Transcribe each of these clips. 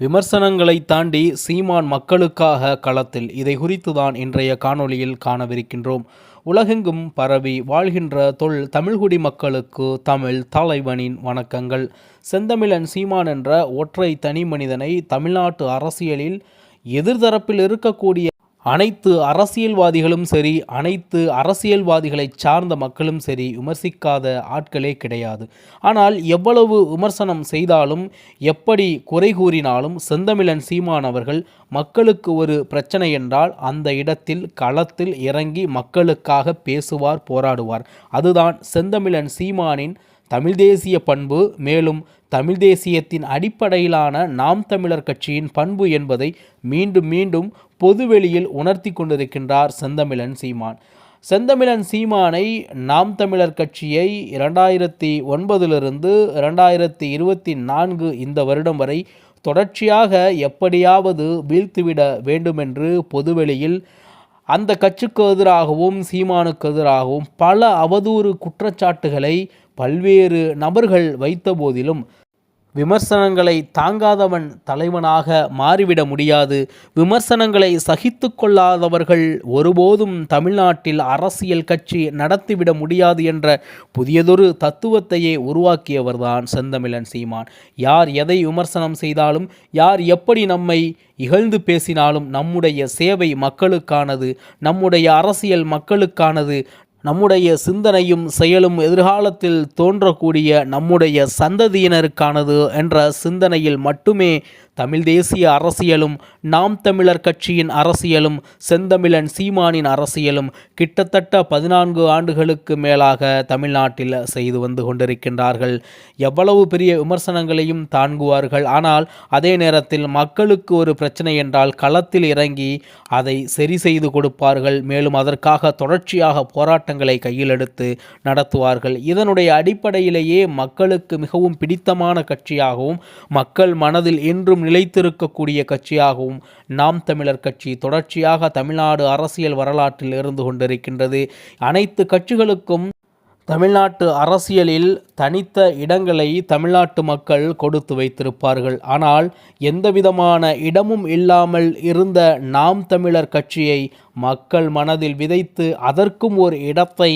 விமர்சனங்களை தாண்டி சீமான் மக்களுக்காக களத்தில். இதை குறித்து தான் இன்றைய காணொளியில் காணவிருக்கின்றோம். உலகெங்கும் பரவி வாழ்கின்ற தொல் தமிழ்குடி மக்களுக்கு தமிழ் தலைவனின் வணக்கங்கள். செந்தமிழன் சீமான் என்ற ஒற்றை தனி மனிதனை தமிழ்நாட்டு அரசியலில் எதிர்தரப்பில் இருக்கக்கூடிய அனைத்து அரசியல்வாதிகளும் சரி அனைத்து அரசியல்வாதிகளை சார்ந்த மக்களும் சரி விமர்சிக்காத ஆட்களே கிடையாது. ஆனால் எவ்வளவு விமர்சனம் செய்தாலும் எப்படி குறை கூறினாலும் செந்தமிழன் சீமான் அவர்கள் மக்களுக்கு ஒரு பிரச்சனை என்றால் அந்த இடத்தில் களத்தில் இறங்கி மக்களுக்காக பேசுவார் போராடுவார். அதுதான் செந்தமிழன் சீமானின் தமிழ் தேசிய பண்பு. மேலும் தமிழ் தேசியத்தின் அடிப்படையிலான நாம் தமிழர் கட்சியின் பண்பு என்பதை மீண்டும் மீண்டும் பொதுவெளியில் உணர்த்தி கொண்டிருக்கின்றார் செந்தமிழன் சீமான். செந்தமிழன் சீமானை நாம் தமிழர் கட்சியை இரண்டாயிரத்தி ஒன்பதிலிருந்து இரண்டாயிரத்தி இருபத்தி நான்கு இந்த வருடம் வரை தொடர்ச்சியாக எப்படியாவது வீழ்த்துவிட வேண்டுமென்று பொதுவெளியில் அந்த கட்சிக்கு எதிராகவும் சீமானுக்கு எதிராகவும் பல அவதூறு குற்றச்சாட்டுகளை பல்வேறு நபர்கள் வைத்த போதிலும் விமர்சனங்களை தாங்காதவன் தலைவனாக மாறிவிட முடியாது. விமர்சனங்களை சகித்து கொள்ளாதவர்கள் ஒருபோதும் தமிழ்நாட்டில் அரசியல் கட்சி நடத்திவிட முடியாது என்ற புதியதொரு தத்துவத்தையே உருவாக்கியவர்தான் செந்தமிழன் சீமான். யார் எதை விமர்சனம் செய்தாலும் யார் எப்படி நம்மை இகழ்ந்து பேசினாலும் நம்முடைய சேவை மக்களுக்கானது நம்முடைய அரசியல் மக்களுக்கானது நம்முடைய சிந்தனையும் செயலும் எதிர்காலத்தில் தோன்றக்கூடிய நம்முடைய சந்ததியினருக்கானது என்ற சிந்தனையில் மட்டுமே தமிழ் தேசிய அரசியலும் நாம் தமிழர் கட்சியின் அரசியலும் செந்தமிழன் சீமானின் அரசியலும் கிட்டத்தட்ட பதினான்கு ஆண்டுகளுக்கு மேலாக தமிழ்நாட்டில் செய்து வந்து கொண்டிருக்கின்றார்கள். எவ்வளவு பெரிய விமர்சனங்களையும் தாங்குவார்கள். ஆனால் அதே நேரத்தில் மக்களுக்கு ஒரு பிரச்சனை என்றால் களத்தில் இறங்கி அதை சரி செய்து கொடுப்பார்கள். மேலும் அதற்காக தொடர்ச்சியாக போராட்டங்களை கையில் எடுத்து நடத்துவார்கள். இதனுடைய அடிப்படையிலேயே மக்களுக்கு மிகவும் பிடித்தமான கட்சியாகவும் மக்கள் மனதில் என்றும் நிலைத்திருக்கக்கூடிய கட்சியாகவும் நாம் தமிழர் கட்சி தொடர்ச்சியாக தமிழ்நாடு அரசியல் வரலாற்றில் இருந்து கொண்டிருக்கின்றது. அனைத்து கட்சிகளுக்கும் தமிழ்நாட்டு அரசியலில் தனித்த இடங்களை தமிழ்நாட்டு மக்கள் கொடுத்து வைத்திருப்பார்கள். ஆனால் எந்தவிதமான இடமும் இல்லாமல் இருந்த நாம் தமிழர் கட்சியை மக்கள் மனதில் விதைத்து அதற்கும் ஒரு இடத்தை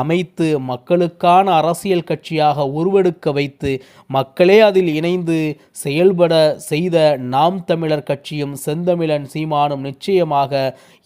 அமைத்து மக்களுக்கான அரசியல் கட்சியாக உருவெடுக்க வைத்து மக்களே அதில் இணைந்து செயல்பட செய்த நாம் தமிழர் கட்சியும் செந்தமிழன் சீமானும் நிச்சயமாக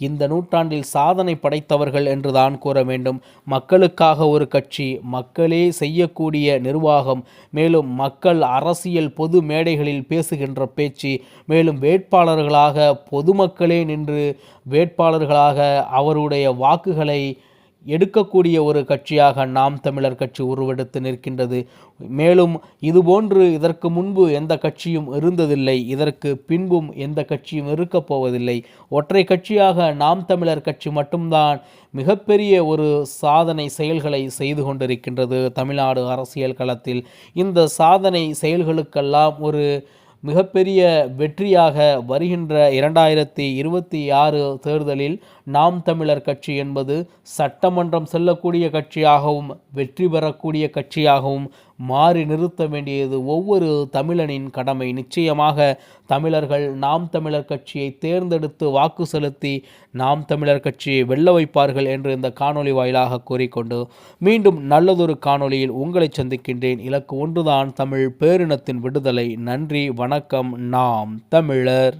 இந்த நூற்றாண்டில் சாதனை படைத்தவர்கள் என்றுதான் கூற வேண்டும். மக்களுக்காக ஒரு கட்சி மக்களே செய்யக்கூடிய நிர்வாகம். மேலும் மக்கள் அரசியல் பொது மேடைகளில் பேசுகின்ற பேச்சு மேலும் வேட்பாளர்களாக பொதுமக்களே நின்று வேட்பாளர்களாக அவருடைய வாக்குகளை எடுக்கக்கூடிய ஒரு கட்சியாக நாம் தமிழர் கட்சி உருவெடுத்து நிற்கின்றது. மேலும் இதுபோன்று இதற்கு முன்பு எந்த கட்சியும் இருந்ததில்லை. இதற்கு பின்பும் எந்த கட்சியும் இருக்கப் போவதில்லை. ஒற்றை கட்சியாக நாம் தமிழர் கட்சி மட்டும்தான் மிகப்பெரிய ஒரு சாதனை செயல்களை செய்து கொண்டிருக்கின்றது தமிழ்நாடு அரசியல் களத்தில். இந்த சாதனை செயல்களுக்கெல்லாம் ஒரு மிகப்பெரிய வெற்றியாக வருகின்ற இரண்டாயிரத்தி இருபத்தி ஆறு தேர்தலில் நாம் தமிழர் கட்சி என்பது சட்டமன்றம் செல்லக்கூடிய கட்சியாகவும் வெற்றி பெறக்கூடிய கட்சியாகவும் மாறி நிறுத்த வேண்டியது ஒவ்வொரு தமிழனின் கடமை. நிச்சயமாக தமிழர்கள் நாம் தமிழர் கட்சியை தேர்ந்தெடுத்து வாக்கு செலுத்தி நாம் தமிழர் கட்சியை வெல்ல வைப்பார்கள் என்று இந்த காணொளி வாயிலாக கூறிக்கொண்டு மீண்டும் நல்லதொரு காணொளியில் உங்களை சந்திக்கின்றேன். இலக்கு ஒன்றுதான் தமிழ் பேரினத்தின் விடுதலை. நன்றி வணக்கம். நாம் தமிழர்.